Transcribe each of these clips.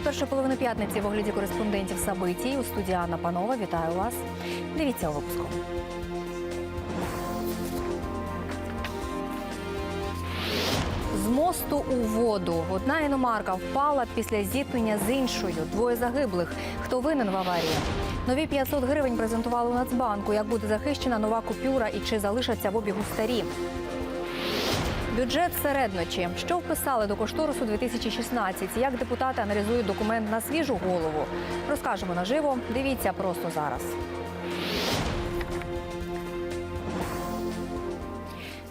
Події першої половини п'ятниці в огляді кореспондентів Сабитій у студії Анна Панова. Вітаю вас. Дивіться у випуску. З мосту у воду одна іномарка впала після зіткнення з іншою. Двоє загиблих. Хто винен в аварії? Нові 500 гривень презентували Нацбанку. Як буде захищена нова купюра і чи залишаться в обігу старі? Бюджет середночі. Що вписали до кошторису 2016? Як депутати аналізують документ на свіжу голову? Розкажемо наживо. Дивіться просто зараз.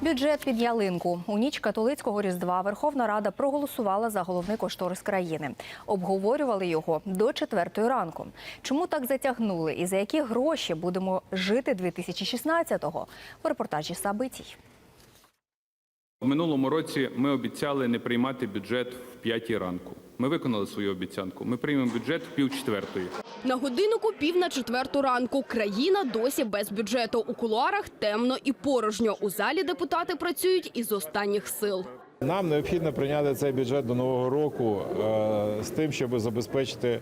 Бюджет під ялинку у ніч католицького різдва Верховна Рада проголосувала за головний кошторис країни. Обговорювали його до четвертої ранку. Чому так затягнули і за які гроші будемо жити 2016-го? В репортажі Сабитій. В минулому році ми обіцяли не приймати бюджет в п'ятій ранку. Ми виконали свою обіцянку. Ми приймемо бюджет в пів четвертої. На годиннику пів на четверту ранку. Країна досі без бюджету. У кулуарах темно і порожньо. У залі депутати працюють із останніх сил. Нам необхідно прийняти цей бюджет до нового року е, з тим, щоб забезпечити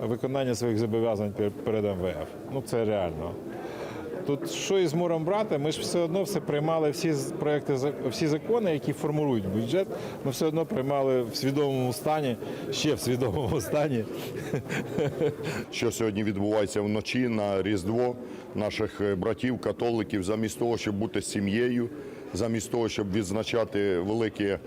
виконання своїх зобов'язань перед МВФ. Ну це реально. Тут що із муром брати, ми ж все одно все приймали всі проекти, всі закони, які формують бюджет. Ми все одно приймали в свідомому стані, ще в свідомому стані. що сьогодні відбувається вночі на Різдво наших е, братів, католиків, замість того, щоб бути сім'єю, замість того, щоб відзначати велике е,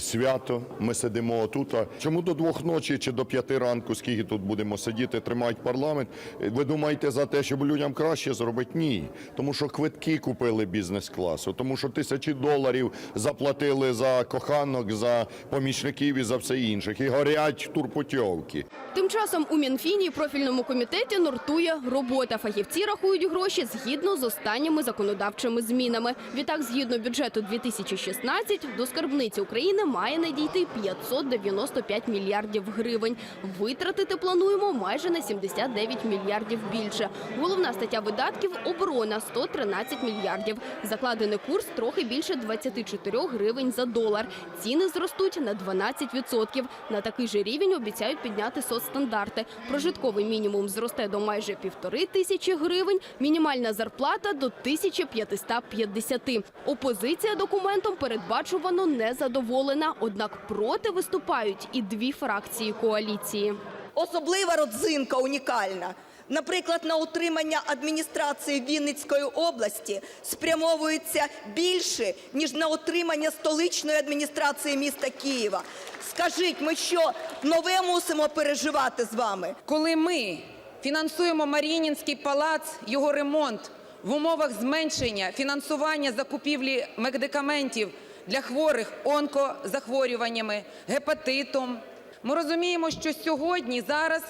свято, ми сидимо тут. А чому до двох ночі чи до п'яти ранку, скільки тут будемо сидіти, тримають парламент? Е, Ви думаєте за те, щоб людям краще зробити? Ні. Тому що квитки купили бізнес-класу, тому що тисячі доларів заплатили за коханок, за помічників і за все інших. І горять турпутьовки. Тим часом у Мінфіні профільному комітеті нортує робота. Фахівці рахують гроші згідно з останніми законодавчими змінами. Відтак, згідно бюджету 2016, до скарбниці України має надійти 595 мільярдів гривень. Витратити плануємо майже на 79 мільярдів більше. Головна стаття видатків – оборона – 113 мільярдів. Закладений курс трохи більше 24 гривень за долар. Ціни зростуть на 12%. На такий же рівень обіцяють підняти соцстандарти. Прожитковий мінімум зросте до майже півтори тисячі гривень, мінімальна зарплата до 1550. Опозиція документом передбачувано не задоволена, однак проти виступають і дві фракції коаліції. Особлива родзинка унікальна. Наприклад, на утримання адміністрації Вінницької області спрямовується більше, ніж на утримання столичної адміністрації міста Києва. Скажіть, ми що нове мусимо переживати з вами? Коли ми фінансуємо Маріїнський палац, його ремонт в умовах зменшення фінансування закупівлі медикаментів для хворих онкозахворюваннями, гепатитом, ми розуміємо, що сьогодні зараз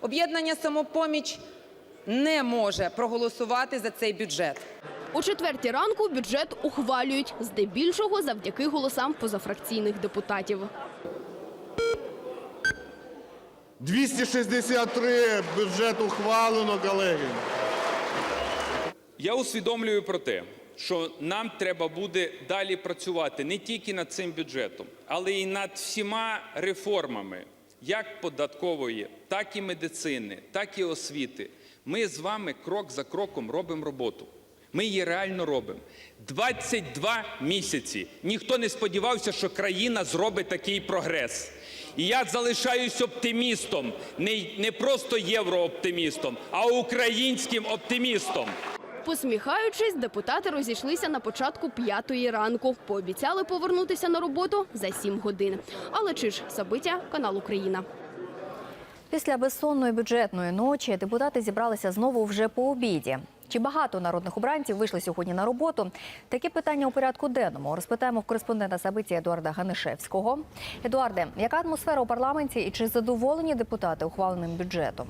об'єднання самопоміч не може проголосувати за цей бюджет. У четвертій ранку бюджет ухвалюють, здебільшого завдяки голосам позафракційних депутатів. 263 бюджет ухвалено, колеги. Я усвідомлюю про те, що нам треба буде далі працювати не тільки над цим бюджетом, але й над всіма реформами, як податкової, так і медицини, так і освіти. Ми з вами крок за кроком робимо роботу. Ми її реально робимо. 22 місяці. Ніхто не сподівався, що країна зробить такий прогрес. І я залишаюсь оптимістом, не, не просто єврооптимістом, а українським оптимістом. Посміхаючись, депутати розійшлися на початку п'ятої ранку. Пообіцяли повернутися на роботу за сім годин. Але чи ж Сабиття, канал Україна. Після безсонної бюджетної ночі депутати зібралися знову вже по обіді. Чи багато народних обранців вийшли сьогодні на роботу? Такі питання у порядку денному розпитаємо в кореспондента Сабиті Едуарда Ганишевського. Едуарде, яка атмосфера у парламенті і чи задоволені депутати ухваленим бюджетом?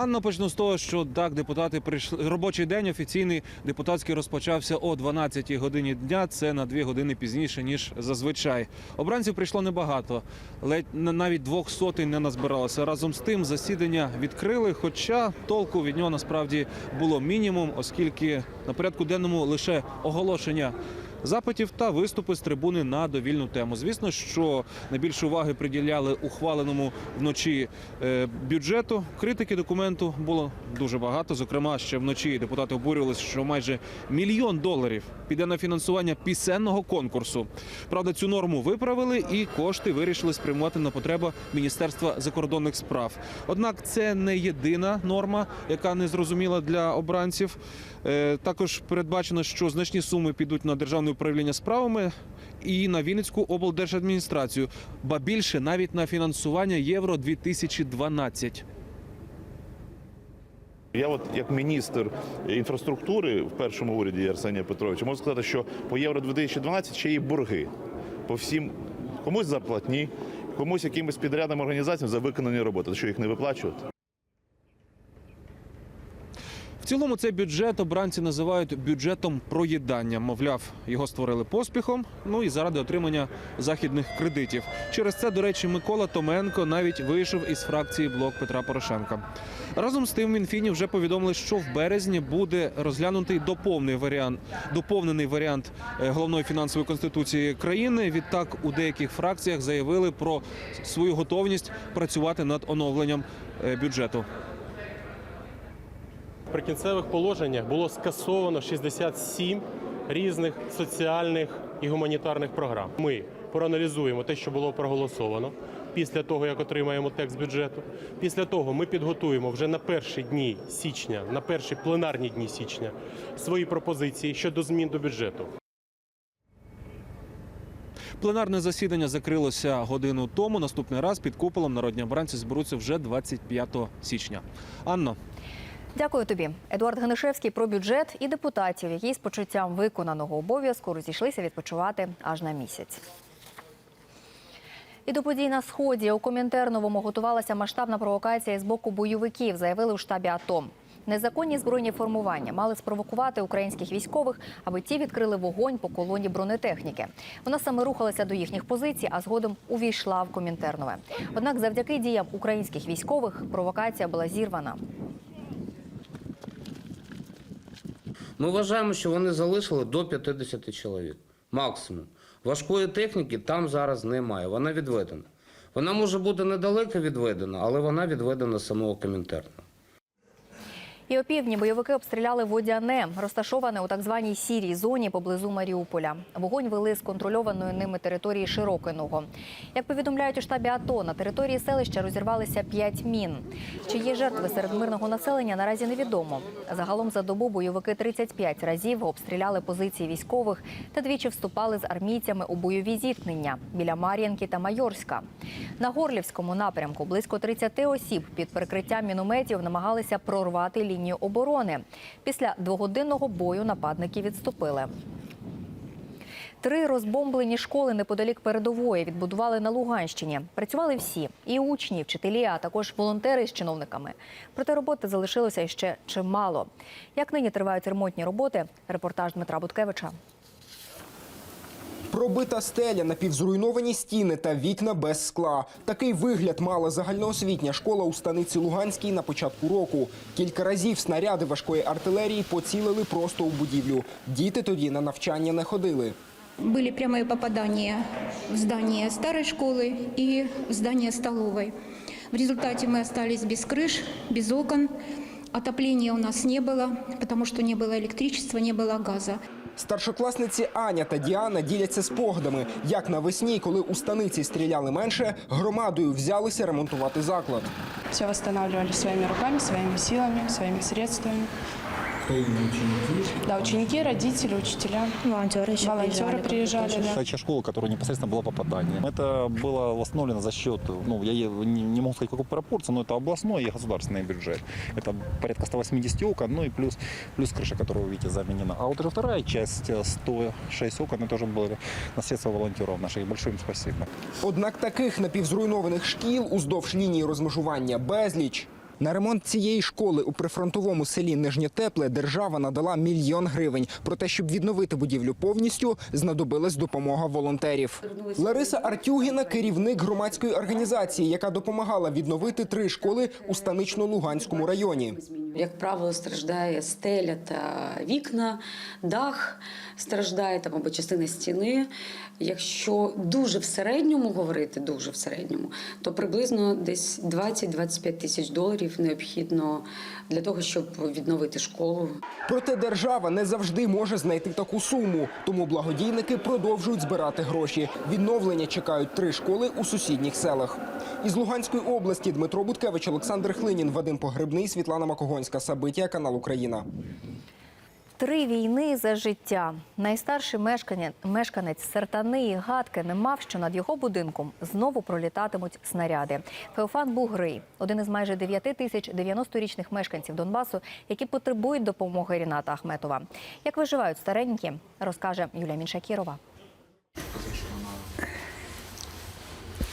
Анна, почну з того, що так, депутати прийшли. Робочий день офіційний депутатський розпочався о 12-й годині дня. Це на дві години пізніше ніж зазвичай. Обранців прийшло небагато, ледь на- навіть двох сотень не назбиралося. Разом з тим засідання відкрили. Хоча толку від нього насправді було мінімум, оскільки на порядку денному лише оголошення запитів та виступи з трибуни на довільну тему. Звісно, що найбільше уваги приділяли ухваленому вночі е, бюджету. Критики документу було дуже багато. Зокрема, ще вночі депутати обурювалися, що майже мільйон доларів піде на фінансування пісенного конкурсу. Правда, цю норму виправили і кошти вирішили спрямувати на потреби Міністерства закордонних справ. Однак це не єдина норма, яка не зрозуміла для обранців. Е, Також передбачено, що значні суми підуть на державне управління справами і на Вінницьку облдержадміністрацію, ба більше навіть на фінансування Євро 2012 Я, от як міністр інфраструктури в першому уряді Арсенія Петровича, можу сказати, що по євро 2012 ще є борги по всім комусь зарплатні, комусь якимось підрядним організаціям за виконані роботи. Що їх не виплачувати? Цілому цей бюджет обранці називають бюджетом проїдання. Мовляв, його створили поспіхом, ну і заради отримання західних кредитів. Через це, до речі, Микола Томенко навіть вийшов із фракції блок Петра Порошенка. Разом з тим, в Мінфіні вже повідомили, що в березні буде розглянутий доповнений варіант, доповнений варіант е, головної фінансової конституції країни. Відтак у деяких фракціях заявили про свою готовність працювати над оновленням е, бюджету. В прикінцевих положеннях було скасовано 67 різних соціальних і гуманітарних програм. Ми проаналізуємо те, що було проголосовано після того, як отримаємо текст бюджету. Після того ми підготуємо вже на перші дні січня, на перші пленарні дні січня свої пропозиції щодо змін до бюджету. Пленарне засідання закрилося годину тому. Наступний раз під куполом народні обранці зберуться вже 25 січня. Анно. Дякую тобі, Едуард Генишевський про бюджет і депутатів, які з почуттям виконаного обов'язку розійшлися відпочивати аж на місяць. І до подій на сході у Комінтерновому готувалася масштабна провокація з боку бойовиків, заявили у штабі АТО. Незаконні збройні формування мали спровокувати українських військових, аби ті відкрили вогонь по колоні бронетехніки. Вона саме рухалася до їхніх позицій, а згодом увійшла в Комінтернове. Однак, завдяки діям українських військових провокація була зірвана. Ми вважаємо, що вони залишили до 50 чоловік. Максимум. Важкої техніки там зараз немає. Вона відведена. Вона може бути недалеко відведена, але вона відведена самого Комінтерна. І опівдні бойовики обстріляли Водяне, розташоване у так званій сірій зоні поблизу Маріуполя. Вогонь вели з контрольованої ними території Широкиного. Як повідомляють у штабі АТО, на території селища розірвалися п'ять мін. Чи є жертви серед мирного населення, наразі невідомо. Загалом за добу бойовики 35 разів обстріляли позиції військових та двічі вступали з армійцями у бойові зіткнення біля Мар'їнки та Майорська. На Горлівському напрямку близько 30 осіб під прикриттям мінометів намагалися прорвати лінію оборони. Після двогодинного бою нападники відступили. Три розбомблені школи неподалік передової відбудували на Луганщині. Працювали всі і учні, і вчителі, а також волонтери з чиновниками. Проте роботи залишилося ще чимало. Як нині тривають ремонтні роботи? Репортаж Дмитра Буткевича. Пробита стеля, напівзруйновані стіни та вікна без скла. Такий вигляд мала загальноосвітня школа у станиці Луганській на початку року. Кілька разів снаряди важкої артилерії поцілили просто у будівлю. Діти тоді на навчання не ходили. Были прямые попадания в здание старой школы и в здание столовой. В результате мы остались без крыш, без окон. Отопления у нас не было, потому что не было электричества, не было газа. Старшокласниці Аня та Діана діляться спогадами, як навесні, коли у станиці стріляли менше, громадою взялися ремонтувати заклад. Все восстанавливали своїми руками, своїми силами, своїми средствами Да, ученики, родители, учителя. Волонтеры еще Волонтеры приезжали, да. Це школа, яка непосредственно була попаданням. Це було восстановлено за счет, ну, я не, не могу сказать, какой пропорции, но это областной и государственный бюджет. Это порядка 180 окон, ну и плюс, плюс крыша, которая, вы видите, заменена. А вот уже вторая часть, 106 окон, это тоже было наследство волонтеров наших. И большое им спасибо. Однак таких напівзруйнованих шкіл уздовж лінії розмежування безліч. На ремонт цієї школи у прифронтовому селі Нижньотепле держава надала мільйон гривень. Проте, щоб відновити будівлю повністю, знадобилась допомога волонтерів. Лариса Артюгіна – керівник громадської організації, яка допомагала відновити три школи у станично-луганському районі. Як правило, страждає стеля та вікна, дах страждає там або частина стіни. Якщо дуже в середньому говорити, дуже в середньому, то приблизно десь 20-25 тисяч доларів необхідно для того, щоб відновити школу. Проте держава не завжди може знайти таку суму, тому благодійники продовжують збирати гроші. Відновлення чекають три школи у сусідніх селах. Із Луганської області Дмитро Буткевич, Олександр Хлинін, Вадим Погребний, Світлана Макогонська. Сабиття, канал Україна. Три війни за життя. Найстарший мешканець Сертани і гадки не мав, що над його будинком знову пролітатимуть снаряди. Феофан Бугрий – один із майже 9 тисяч 90-річних мешканців Донбасу, які потребують допомоги Ріната Ахметова. Як виживають старенькі, розкаже Юлія Міншакірова.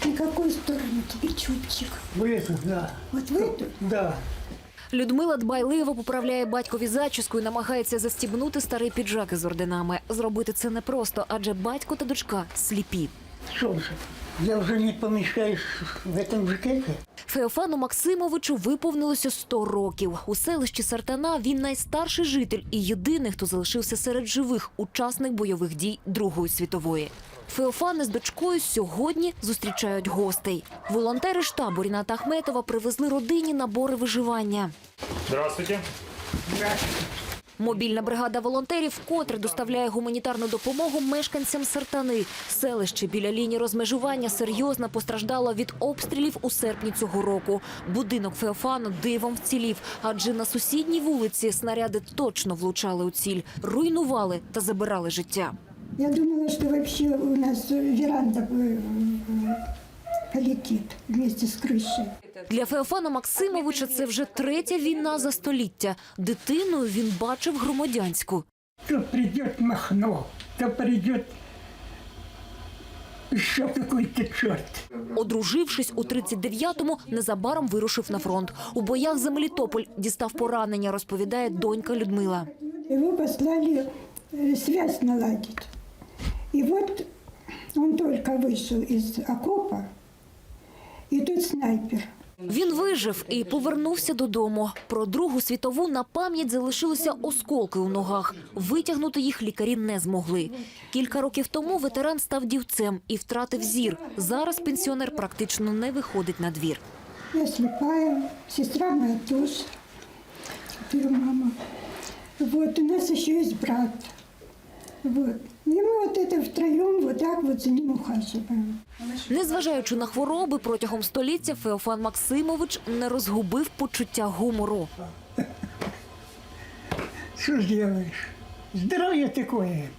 На какую сторону тебе чубчик? В эту, да. Вот в эту? Да. Людмила дбайливо поправляє батькові зачіску і намагається застібнути старий піджак із орденами. Зробити це непросто, адже батько та дочка сліпі. Что же, я уже не помещаюсь в этом жакете? Феофану Максимовичу виповнилося 100 років. У селищі Сартана він найстарший житель і єдиний, хто залишився серед живих учасник бойових дій Другої світової. Феофани з дочкою сьогодні зустрічають гостей. Волонтери штабу Ріната Ахметова привезли родині набори виживання. Здравствуйте. Мобільна бригада волонтерів вкотре доставляє гуманітарну допомогу мешканцям Сартани. Селище біля лінії розмежування серйозно постраждало від обстрілів у серпні цього року. Будинок Феофану дивом вцілів, адже на сусідній вулиці снаряди точно влучали у ціль, руйнували та забирали життя. Я думала, что вообще у нас веранда э, полетит вместе с крышей. Для Феофана Максимовича це вже третя війна за століття. Дитиною він бачив громадянську. То придет Махно, то придет еще какой-то черт. Одружившись у 39-му, незабаром вирушив на фронт. У боях за Мелітополь дістав поранення, розповідає донька Людмила. Его послали э, связь наладить. И вот он только вышел из окопа, и тут снайпер. Він вижив і повернувся додому. Про Другу світову на пам'ять залишилися осколки у ногах. Витягнути їх лікарі не змогли. Кілька років тому ветеран став дівцем і втратив зір. Зараз пенсіонер практично не виходить на двір. Я слепая, сестра моя теперь мама. Вот, у нас еще есть брат. Вот. И мы вот это втроем вот так вот за ним ухаживаем. Незважаючи на хвороби, протягом століття Феофан Максимович не розгубив почуття гумору. Что ж делаешь? Здоровье такое.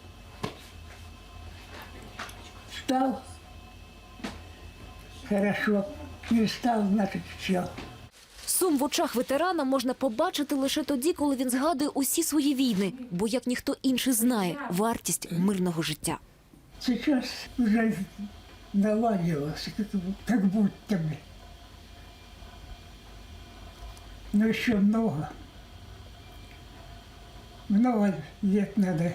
Встал. Хорошо. Не встал, значит, все. Сум в очах ветерана можна побачити лише тоді, коли він згадує усі свої війни, бо як ніхто інший знає вартість мирного життя. Сейчас уже наладилось, как, как будто бы. Но еще много. Много лет надо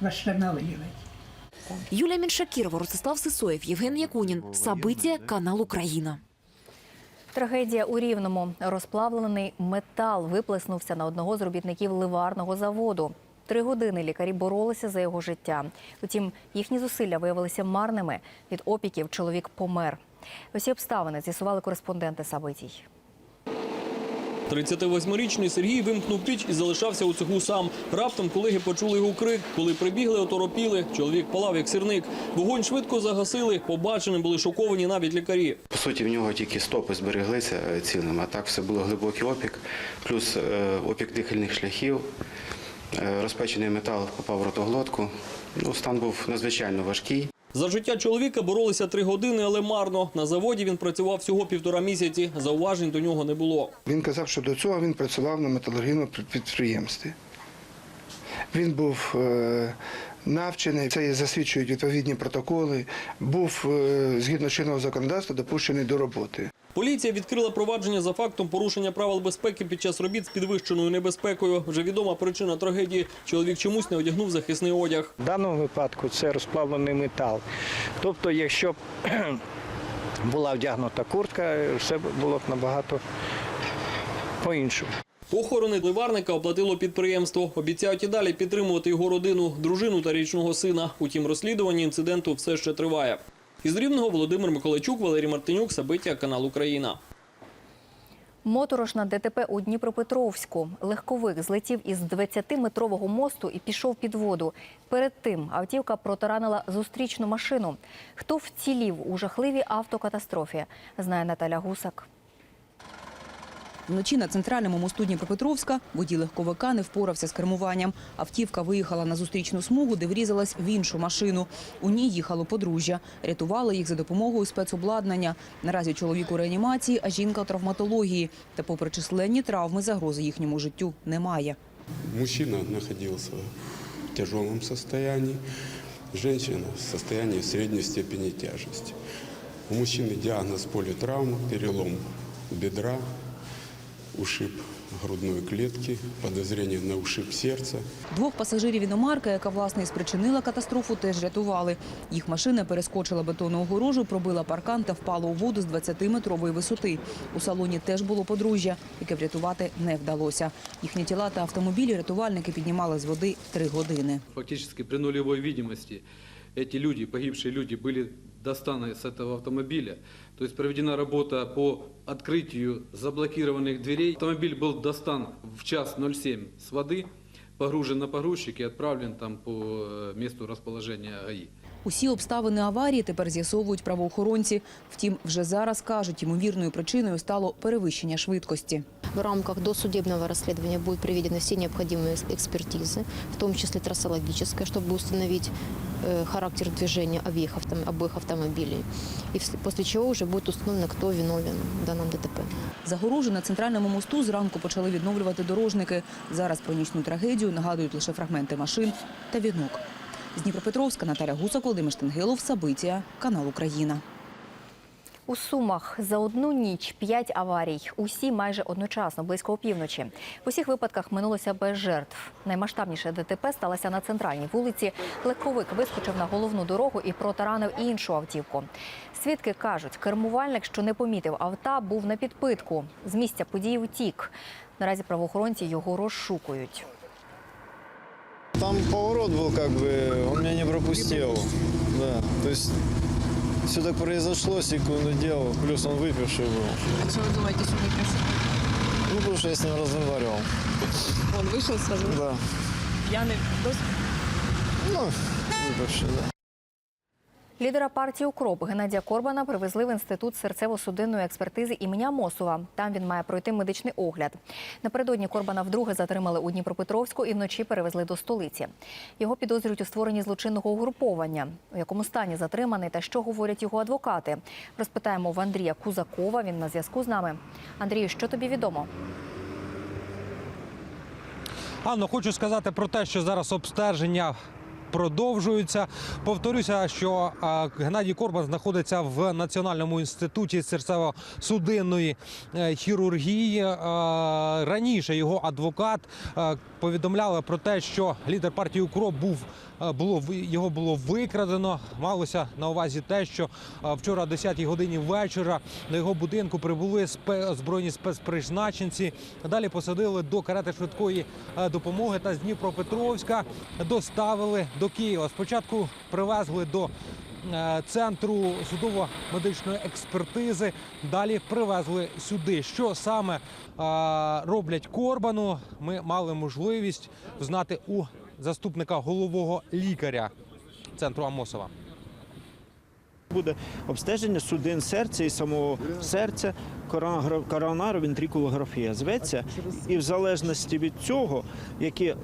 восстанавливать. Юлія Міншакірова, Ростислав Сисоєв, Євген Якунін. Сабиття, канал Україна. Трагедія у Рівному. Розплавлений метал виплеснувся на одного з робітників ливарного заводу. Три години лікарі боролися за його життя. Утім, їхні зусилля виявилися марними. Від опіків чоловік помер. Усі обставини з'ясували кореспонденти Сабитій. 38-річний Сергій вимкнув піч і залишався у цеху сам. Раптом колеги почули його крик. Коли прибігли, оторопіли. Чоловік палав як сірник. Вогонь швидко загасили. Побаченим були шоковані навіть лікарі. По суті, в нього тільки стопи збереглися е, цілими, а так все було глибокий опік, плюс е, опік дихальних шляхів, е, розпечений метал попав в ротоглотку. Ну, стан був надзвичайно важкий. За життя чоловіка боролися три години, але марно. На заводі він працював всього півтора місяці. Зауважень до нього не було. Він казав, що до цього він працював на металургійному підприємстві. Він був е, навчений, це засвідчують відповідні протоколи, був е, згідно чинного законодавства допущений до роботи. Поліція відкрила провадження за фактом порушення правил безпеки під час робіт з підвищеною небезпекою. Вже відома причина трагедії. Чоловік чомусь не одягнув захисний одяг. В даному випадку це розплавлений метал. Тобто, якщо б була вдягнута куртка, все було б набагато по-іншому. Похорони ливарника оплатило підприємство. Обіцяють і далі підтримувати його родину, дружину та річного сина. Утім, розслідування інциденту все ще триває. Із Рівного Володимир Миколайчук, Валерій Мартинюк, Сабиття, канал Україна. Моторошна ДТП у Дніпропетровську. Легковик злетів із 20-метрового мосту і пішов під воду. Перед тим автівка протаранила зустрічну машину. Хто вцілів у жахливій автокатастрофі, знає Наталя Гусак. Вночі на центральному мосту Дніпропетровська водій легковика не впорався з кермуванням. Автівка виїхала на зустрічну смугу, де врізалась в іншу машину. У ній їхало подружжя. Рятували їх за допомогою спецобладнання. Наразі чоловік у реанімації, а жінка травматології. Та попри численні травми, загрози їхньому життю немає. Мужчина находился в тяжелом состоянии, женщина в состоянии средней степени тяжести. У мужчины диагноз политравма, перелом бедра, ушиб грудной клетки, подозрение на ушиб сердца. Двох пасажирів іномарки, яка власне і спричинила катастрофу, теж рятували. Їх машина перескочила бетонну огорожу, пробила паркан та впала у воду з 20-метрової висоти. У салоні теж було подружжя, яке врятувати не вдалося. Їхні тіла та автомобілі рятувальники піднімали з води три години. Фактически при нулевой видимости эти люди, погибшие люди, были достаны с этого автомобиля. То есть проведена работа по открытию заблокированных дверей. Автомобиль был достан в час 07 с воды, погружен на погрузчик и отправлен там по э, месту расположения ГАИ. Усі обставини аварії тепер з'ясовують правоохоронці. Втім, вже зараз кажуть, ймовірною причиною стало перевищення швидкости. В рамках досудебного расследования будут проведены все необходимые экспертизы, в том числе трассологическая, чтобы установить э, характер движения обеих, автом- обоих автомобилей. И вс- после чего уже будет установлено, кто виновен в данном ДТП. Загорожу на центральному мосту зранку почали відновлювати дорожники. Зараз про нічну трагедію нагадують лише фрагменти машин та вінок. З Дніпропетровська Наталя Гусак, Володимир Штенгелов, Сабитія, канал Україна. У Сумах за одну ніч п'ять аварій. Усі майже одночасно, близько опівночі. В усіх випадках минулося без жертв. Наймасштабніше ДТП сталося на центральній вулиці. Легковик вискочив на головну дорогу і протаранив іншу автівку. Свідки кажуть, кермувальник, що не помітив авта, був на підпитку. З місця події втік. Наразі правоохоронці його розшукують. Там поворот был, как бы, он меня не пропустил. Да, то есть все так произошло, секунду дела, плюс он выпивший был. А що ви думаєте, що не Ну, потому что я с ним разговаривал. Он вийшов сразу? Да. П'яний Ну, выпивший, да. Лідера партії «Укроп» Геннадія Корбана привезли в інститут серцево-судинної експертизи імені Мосова. Там він має пройти медичний огляд. Напередодні Корбана вдруге затримали у Дніпропетровську і вночі перевезли до столиці. Його підозрюють у створенні злочинного угруповання. У якому стані затриманий та що говорять його адвокати. Розпитаємо в Андрія Кузакова. Він на зв'язку з нами. Андрію, що тобі відомо? Анно, хочу сказати про те, що зараз обстеження продовжуються. Повторюся, що Геннадій Корбан знаходиться в Національному інституті серцево-судинної е, хірургії. Е, Раніше його адвокат е, повідомляли про те, що лідер партії УКРОП був було його було викрадено. Малося на увазі те, що вчора о 10-й годині вечора до його будинку прибули озброєні спецпризначенці. Далі посадили до карети швидкої допомоги та з Дніпропетровська доставили до Києва. Спочатку привезли до е, центру судово-медичної експертизи. Далі привезли сюди. Що саме е, роблять Корбану? Ми мали можливість знати у заступника головного лікаря центру Амосова. Буде обстеження судин серця і самого серця, коронарно-вентрикулографія зветься. І в залежності від цього, які,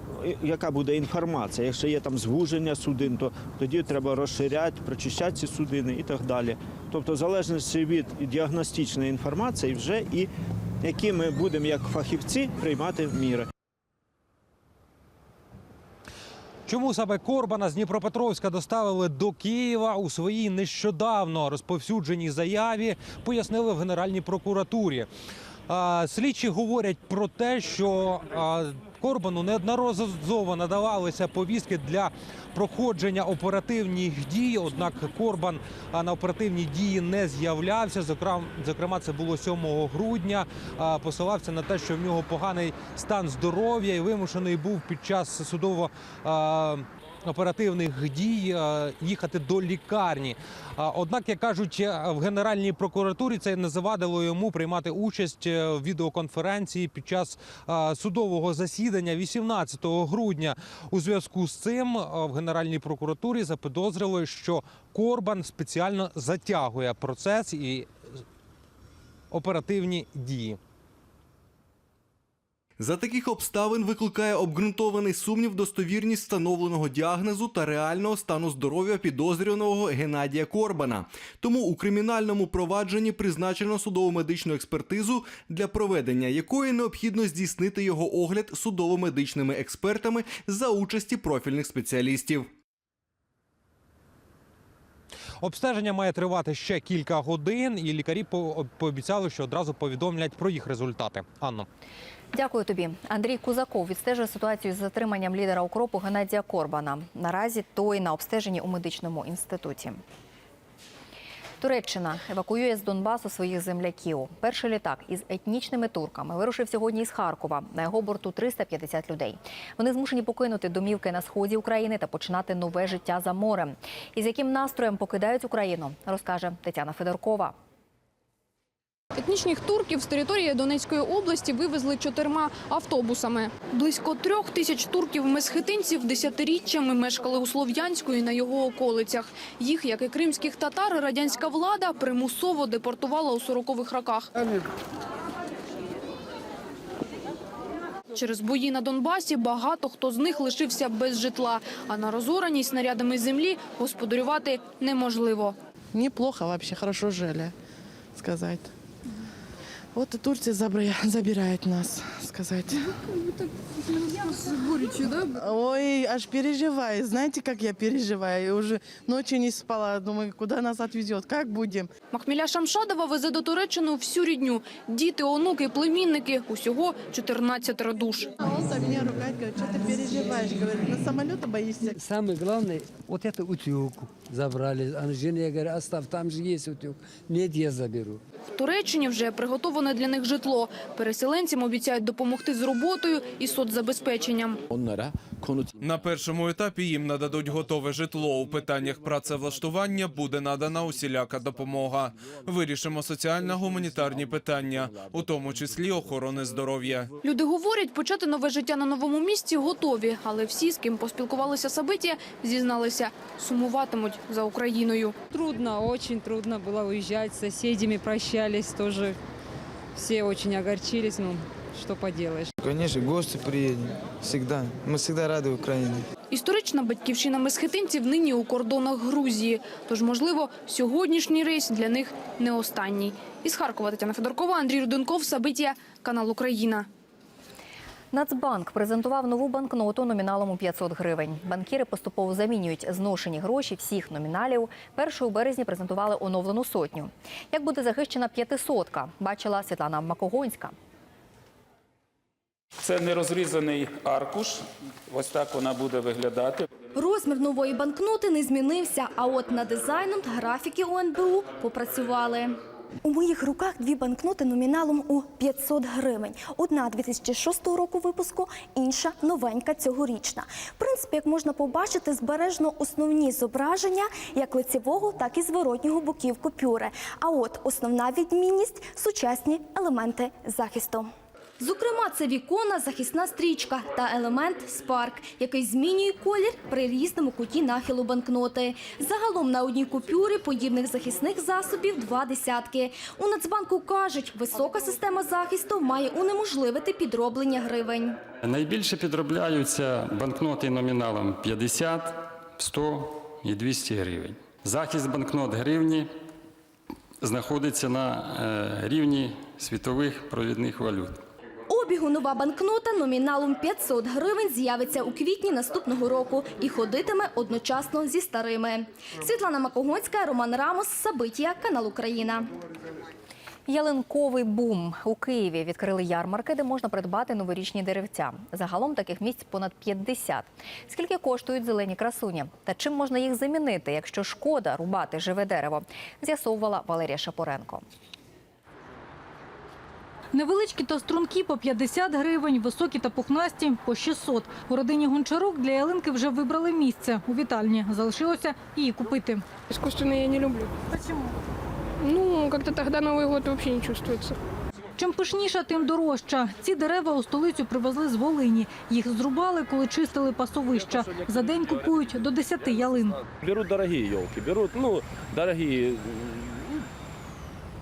яка буде інформація, якщо є там звуження судин, то тоді треба розширяти, прочищати ці судини і так далі. Тобто, в залежності від діагностичної інформації, вже і які ми будемо як фахівці приймати міри. Чому саме Корбана з Дніпропетровська доставили до Києва у своїй нещодавно розповсюдженій заяві, пояснили в Генеральній прокуратурі. Слідчі говорять про те, що Корбану неодноразово надавалися повістки для проходження оперативних дій. Однак Корбан на оперативні дії не з'являвся. Зокрема, це було 7 грудня. Посилався на те, що в нього поганий стан здоров'я і вимушений був під час судово. Оперативних дій е, їхати до лікарні. Однак, як кажуть е, в Генеральній прокуратурі, це не завадило йому приймати участь е, в відеоконференції під час судового засідання 18 грудня. У зв'язку з цим в Генеральній прокуратурі запідозрили, що Корбан спеціально затягує процес і оперативні дії. За таких обставин викликає обґрунтований сумнів достовірність встановленого діагнозу та реального стану здоров'я підозрюваного Геннадія Корбана. Тому у кримінальному провадженні призначено судово-медичну експертизу, для проведення якої необхідно здійснити його огляд судово-медичними експертами за участі профільних спеціалістів. Обстеження має тривати ще кілька годин, і лікарі по- пообіцяли, що одразу повідомлять про їх результати. Анно. Дякую тобі. Андрій Кузаков відстежує ситуацію з затриманням лідера укропу Геннадія Корбана. Наразі той на обстеженні у медичному інституті. Туреччина евакуює з Донбасу своїх земляків. Перший літак із етнічними турками вирушив сьогодні із Харкова. На його борту 350 людей. Вони змушені покинути домівки на сході України та починати нове життя за морем. І з яким настроєм покидають Україну, розкаже Тетяна Федоркова. Етнічних турків з території Донецької області вивезли чотирма автобусами. Близько трьох тисяч турків-месхетинців десятиріччями мешкали у Слов'янську і на його околицях. Їх, як і кримських татар, радянська влада примусово депортувала у 40-х роках. Через бої на Донбасі багато хто з них лишився без житла, а на розораній снарядами землі господарювати неможливо. Неплохо вообще, хорошо жили, сказать. Вот и Турция забра- забирает нас, сказать. Ой, аж переживаю. Знаете, как я переживаю? Уже ночью не спала. Думаю, куда нас отвезет, как будем? Махміля Шамшадова везе до Туреччини всю рідню. Діти, онуки, племінники. Усього 14 душ. А он там меня ругает, говорит, что ты переживаешь? Говорит, на самолеты боишься? Самое главное, вот это утюг забрали. А жене я говорю, оставь, там же есть утюг. Нет, я заберу. В Туреччині вже приготоване для них житло. Переселенцям обіцяють допомогти з роботою і соцзабезпеченням. На першому етапі їм нададуть готове житло. У питаннях працевлаштування буде надана усіляка допомога. Вирішимо соціально-гуманітарні питання, у тому числі охорони здоров'я. Люди говорять, почати нове життя на новому місці готові, але всі, з ким поспілкувалися Сабиті, зізналися, сумуватимуть за Україною. Трудно, очень трудно было уезжать. С соседями прощались тоже. Все очень огорчились. Ну, что поделаешь. Конечно, гости приедем. Всегда. Мы всегда рады Украине. Історична батьківщина месхетинців нині у кордонах Грузії. Тож, можливо, сьогоднішній рейс для них не останній. Із Харкова Тетяна Федоркова, Андрій Руденков, Сабиття, канал Україна. Нацбанк презентував нову банкноту номіналом у 500 гривень. Банкіри поступово замінюють зношені гроші всіх номіналів. Першою у березні презентували оновлену сотню. Як буде захищена п'ятисотка, бачила Світлана Макогонська. Це нерозрізаний аркуш. Ось так вона буде виглядати. Розмір нової банкноти не змінився, а от над дизайном та графіки УНБУ попрацювали. У моїх руках дві банкноти номіналом у 500 гривень. Одна 2006 року випуску, інша новенька цьогорічна. В принципі, як можна побачити, збережено основні зображення як лицевого, так і зворотнього боків купюри. А от основна відмінність сучасні елементи захисту. Зокрема, це віконна захисна стрічка та елемент спарк, який змінює колір при різному куті нахилу банкноти. Загалом на одній купюрі подібних захисних засобів два десятки. У Нацбанку кажуть, висока система захисту має унеможливити підроблення гривень. Найбільше підробляються банкноти номіналом 50, 100 і 200 гривень. Захист банкнот гривні знаходиться на е, рівні світових провідних валют. Обігу нова банкнота номіналом 500 гривень з'явиться у квітні наступного року і ходитиме одночасно зі старими. Світлана Макогоцька, Роман Рамос, Сабиття, канал Україна. Ялинковий бум у Києві відкрили ярмарки, де можна придбати новорічні деревця. Загалом таких місць понад 50. Скільки коштують зелені красуні? Та чим можна їх замінити, якщо шкода рубати живе дерево? З'ясовувала Валерія Шапоренко. Невеличкі та струнки по 50 гривень, високі та пухнасті по 600. У родині Гончарук для ялинки вже вибрали місце у вітальні. Залишилося її купити. Искусственные я не люблю. Почему? Ну, как-то тогда Новый год вообще не чувствуется. Чим пишніша, тим дорожча. Ці дерева у столицю привезли з Волині. Їх зрубали, коли чистили пасовища. За день купують до 10 ялин. Берут дорогие елки, берут, ну, дорогие м,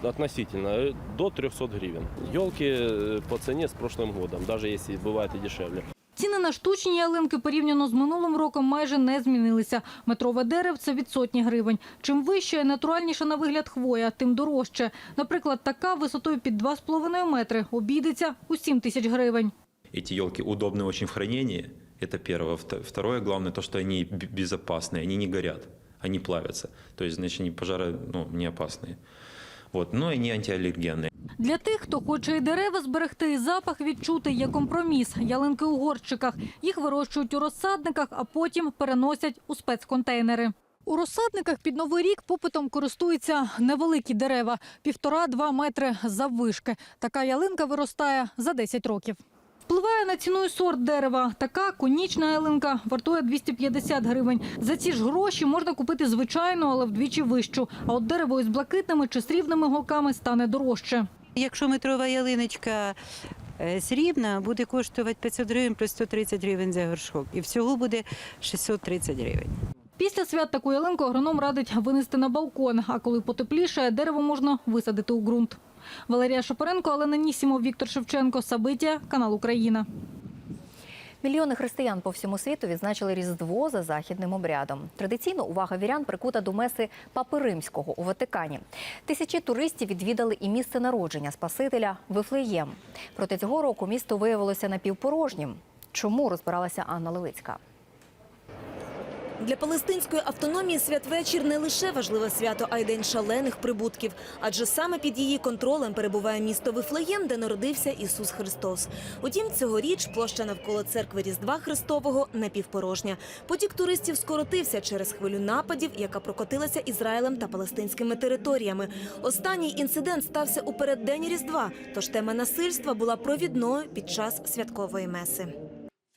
относительно, э, до 300 гривен. Елки э, по цене с прошлым годом, даже если бывает и дешевле. Ціни на штучні ялинки порівняно з минулим роком майже не змінилися. Метрове деревце від сотні гривень. Чим вище і натуральніша на вигляд хвоя, тим дорожче. Наприклад, така висотою під 2,5 метри обійдеться у 7 тисяч гривень. Эти елки удобны очень в хранении. Это первое. Вто- Второе, главное, то, что они б- безопасные, они не горят, они плавятся. То есть, значит, они пожары ну, не опасные. Вот. ну і не антиаллергенные. Для тих, хто хоче і дерева зберегти, і запах відчути, є компроміс. Ялинки у горщиках. Їх вирощують у розсадниках, а потім переносять у спецконтейнери. У розсадниках під Новий рік попитом користуються невеликі дерева – півтора-два метри заввишки. Така ялинка виростає за 10 років. Впливає на ціну і сорт дерева. Така конічна ялинка вартує 250 гривень. За ці ж гроші можна купити звичайну, але вдвічі вищу. А от дерево із блакитними чи срібними голками стане дорожче. Якщо метрова ялиночка е, срібна, буде коштувати 500 гривень плюс 130 гривень за горшок. І всього буде 630 гривень. Після свят таку ялинку агроном радить винести на балкон, а коли потепліше, дерево можна висадити у ґрунт. Валерія Шапоренко, Олена Нісімов, Віктор Шевченко. Сабиття, канал Україна. Мільйони християн по всьому світу відзначили Різдво за західним обрядом. Традиційно увага вірян прикута до меси Папи Римського у Ватикані. Тисячі туристів відвідали і місце народження Спасителя Вифлеєм. Проте цього року місто виявилося напівпорожнім. Чому розбиралася Анна Левицька? Для палестинської автономії святвечір не лише важливе свято, а й день шалених прибутків. Адже саме під її контролем перебуває місто Вифлеєм, де народився Ісус Христос. Утім, цьогоріч площа навколо церкви Різдва Христового напівпорожня. Потік туристів скоротився через хвилю нападів, яка прокотилася Ізраїлем та палестинськими територіями. Останній інцидент стався у переддень Різдва, тож тема насильства була провідною під час святкової меси.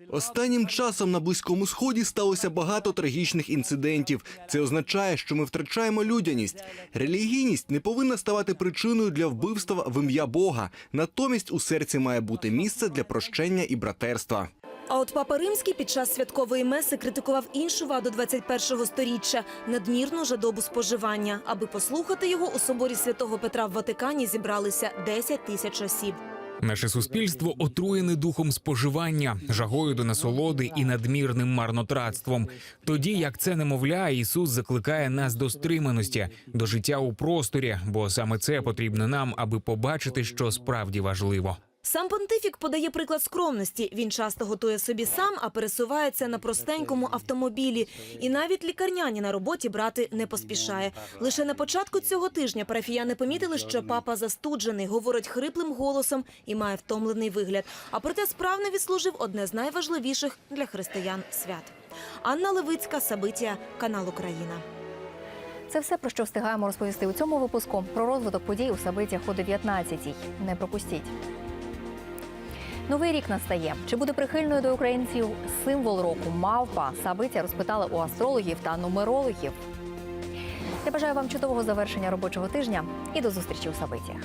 Останнім часом на близькому сході сталося багато трагічних інцидентів. Це означає, що ми втрачаємо людяність. Релігійність не повинна ставати причиною для вбивства в ім'я Бога. Натомість у серці має бути місце для прощення і братерства. А от папа римський під час святкової меси критикував іншу ваду 21-го сторіччя – надмірну жадобу споживання. Аби послухати його, у соборі святого Петра в Ватикані зібралися 10 тисяч осіб. Наше суспільство отруєне духом споживання, жагою до насолоди і надмірним марнотратством. Тоді як це немовля, Ісус закликає нас до стриманості, до життя у просторі, бо саме це потрібно нам, аби побачити, що справді важливо. Сам понтифік подає приклад скромності. Він часто готує собі сам, а пересувається на простенькому автомобілі. І навіть лікарняні на роботі брати не поспішає. Лише на початку цього тижня парафіяни помітили, що папа застуджений, говорить хриплим голосом і має втомлений вигляд. А проте справно відслужив одне з найважливіших для християн свят. Анна Левицька, Сабиття, канал Україна. Це все, про що встигаємо розповісти у цьому випуску. Про розвиток подій у Сабитях о 19-й. Не пропустіть. Новий рік настає. Чи буде прихильною до українців символ року мавпа? Сабиця розпитали у астрологів та нумерологів. Я бажаю вам чудового завершення робочого тижня і до зустрічі у Сабитях.